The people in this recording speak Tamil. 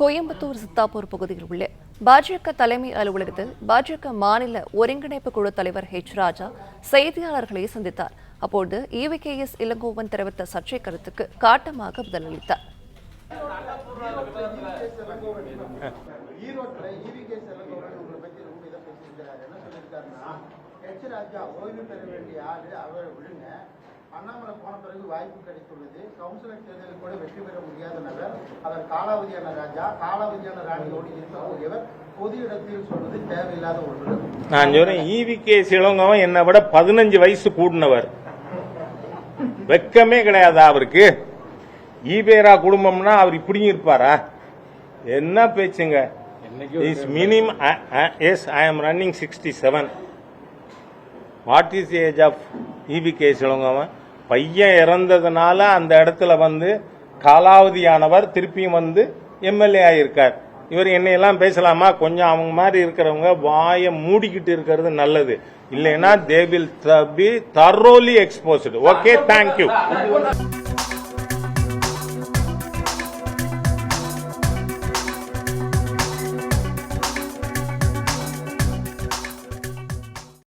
கோயம்புத்தூர் சித்தாப்பூர் பகுதியில் உள்ள பாஜக தலைமை அலுவலகத்தில் பாஜக மாநில ஒருங்கிணைப்பு குழு தலைவர் ஹெச் ராஜா செய்தியாளர்களை சந்தித்தார். அப்போது இவிகேஎஸ் இளங்கோவன் தெரிவித்த சர்ச்சை கருத்துக்கு காட்டமாக பதிலளித்தார். அண்ணாமலை போன பிறகு வாய்ப்பு கிடைத்துள்ளது. கவுன்சிலர் தேர்தலில் கூட வெற்றி பெற முடியாத நபர். அவர் காலாவதியான ராஜா காலாவதியான ராணியோடு இருக்கக்கூடியவர் பொது இடத்தில் சொல்வது தேவையில்லாத ஒன்று. நான் சொல்றேன் ஈவி கே சிலங்கவன் என்னை விட பதினஞ்சு வயசு கூடினவர். வெக்கமே கிடையாதா அவருக்கு. ஈபேரா குடும்பம்னா அவர் இப்படியும் இருப்பாரா? என்ன பேச்சுங்க? Is minimum S I M running sixty seven what is age of EB K சிலங்கவன் பையன் இறந்ததுனால அந்த இடத்துல வந்து காலாவதியானவர் திருப்பியும் வந்து எம்எல்ஏ ஆகியிருக்கார் இவர் என்னையெல்லாம் பேசலாமா? கொஞ்சம் அவங்க மாதிரி இருக்கிறவங்க வாயை மூடிக்கிட்டு இருக்கிறது நல்லது. இல்லைன்னா they will be thoroughly exposed okay thank you